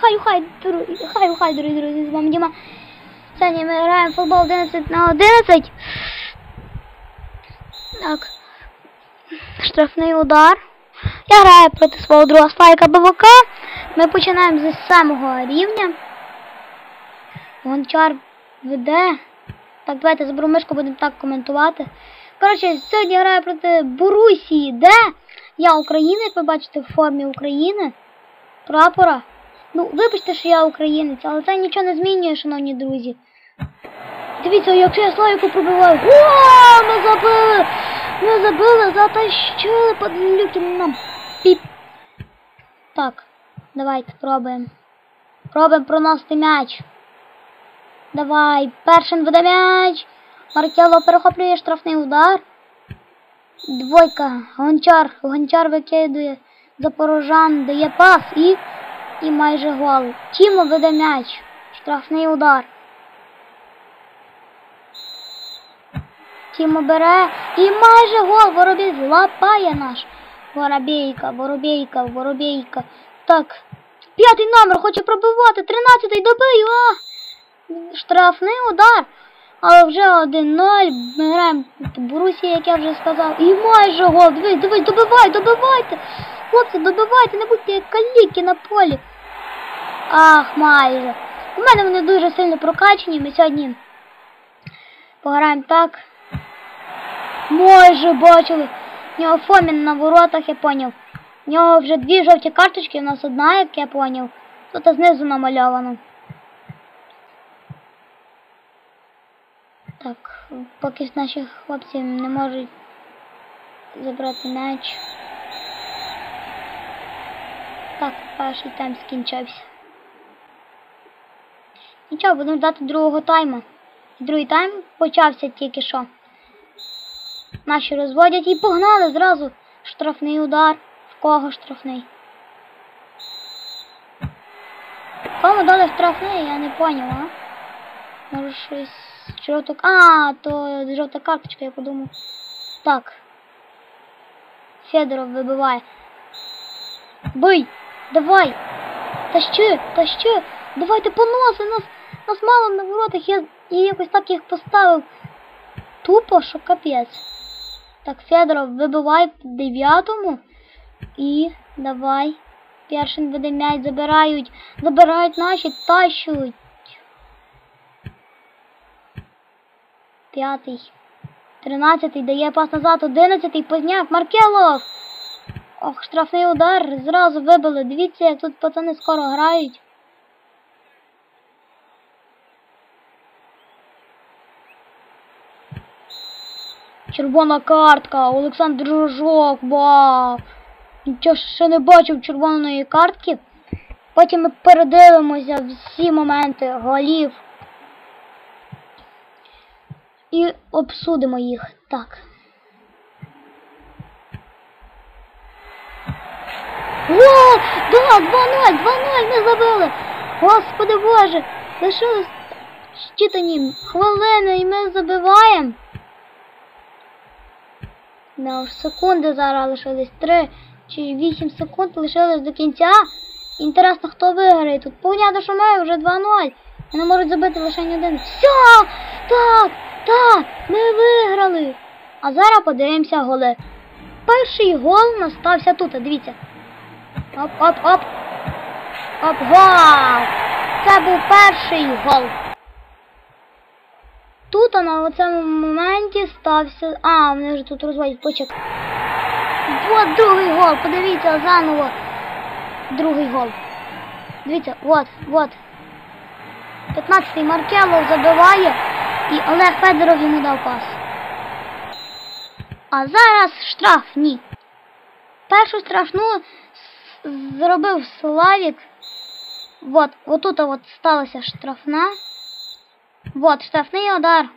Хай, хай, друзі, хай, хай, дорогі друзі, з вами Діма. Сьогодні ми граємо в футбол 11 на 11. Так. Штрафний удар. Я граю проти свого друга Слайка БВК. Ми починаємо з самого рівня. Гончар веде. Так, давайте заберу мишку, будемо так коментувати. Коротше, сьогодні я граю проти Борусії, де я Україна, як ви бачите, в формі України. Прапора. Ну, вибачте, що я українець, але це нічого не змінює, шановні друзі. Дивіться, якщо я Славіку пробиваю. О, ми забили! Ми забили, затащили подлюки нам. Піп. Так, давайте пробуємо. Пробуємо проносити м'яч. Давай, першим веде м'яч. Маркело перехоплює штрафний удар. Двойка. Гончар. Гончар викидує. Запорожан дає пас і. І майже гол. Тімо веде м'яч. Штрафний удар. Тімо бере і майже гол. Воробій злапає наш. Воробейка, воробейка, воробейка. Так. П'ятий номер хоче пробивати. Тринадцятий добий. А! Штрафний удар. Але вже 1-0. Ми граємо Борусі, як я вже сказав. І майже гол. Дивись, дивись, добивай, добивайте. Хлопці, добивайте, не будьте каліки на полі. Ах, майже. У мене вони дуже сильно прокачені. Ми сьогодні пограємо так. Майже бачили. У нього Фомін на воротах, я поняв. У нього вже дві жовті карточки, у нас одна, як я поняв. Тут знизу намальовано. Так, поки наші хлопці не можуть забрати м'яч. Так, перший тайм скінчився. Нічого, будемо ждати другого тайму. Другий тайм почався тільки що. Наші розводять і погнали зразу. Штрафний удар. В кого штрафний? Кому дали штрафний, я не поняла. а? Може щось жовта... А, то жовта карточка, я подумав. Так. Федоров вибиває. Бий! Давай! Тащи, тащи! Давайте поноси! Нас, нас мало на воротах, я, я якось так їх поставив. Тупо, що капець. Так, Федоров вибиває в дев'ятому. І давай. Першин веде м'яч, забирають. Забирають наші, тащуть. П'ятий. Тринадцятий дає пас назад. Одинадцятий позняк. Маркелов. Ох, штрафний удар. Зразу вибили. Дивіться, як тут пацани скоро грають. Червона картка. Олександр Рожок. Вау. Нічого ще не бачив червоної картки. Потім ми передивимося всі моменти голів. І обсудимо їх. Так. О, да, 2-0, 2-0 ми забили. Господи Боже, лишилось щитані хвилини і ми забиваємо. На секунди зараз лишились 3 чи 8 секунд лишилось до кінця. Інтересно, хто виграє тут. Понятно, що ми вже 2-0. Вони можуть забити лише один. Все! Так, так, ми виграли. А зараз подивимося голи. Перший гол настався тут, дивіться. Оп-оп-оп. Оп, вау! Це був перший гол. Тут на цьому моменті стався... А, вони вже тут розводять почек. Вот другий гол, подивіться заново. Другий гол. Дивіться, вот, вот. 15-й Маркелов забиває і Олег Федоров йому дав пас. А зараз штраф, ні. Першу штрафну зробив Славік. Вот, отут от сталася штрафна. Вот, штрафний удар.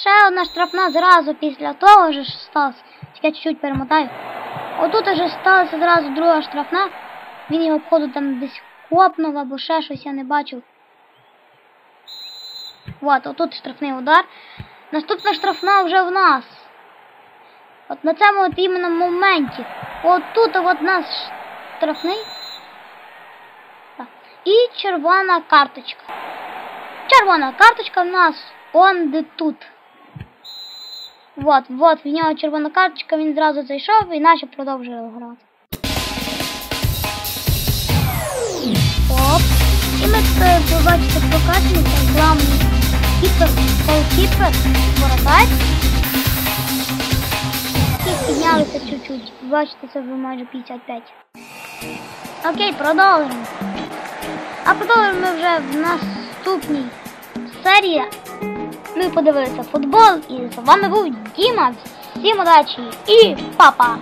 Ще одна штрафна зразу після того вже сталося. Я чуть-чуть перемотаю. Отут вже сталася зразу друга штрафна. Він його походу там десь хопнув або ще щось я не бачив. Вот, отут штрафний удар. Наступна штрафна вже в нас. От на цьому от іменно моменті. От тут от нас штрафний. І червона карточка. Червона карточка в нас он де тут. Вот, вот, в нього червона карточка, він зразу зайшов і наче продовжує грати. Оп. І ми е, побачите прокачаний там главний кіпер, голкіпер, воротар. І піднялися чуть-чуть. Бачите, це вже майже 55. Окей, продовжимо. А продовжимо ми вже в наступній серії. Ми подивилися футбол і з вами був Діма. Всім удачі і папа!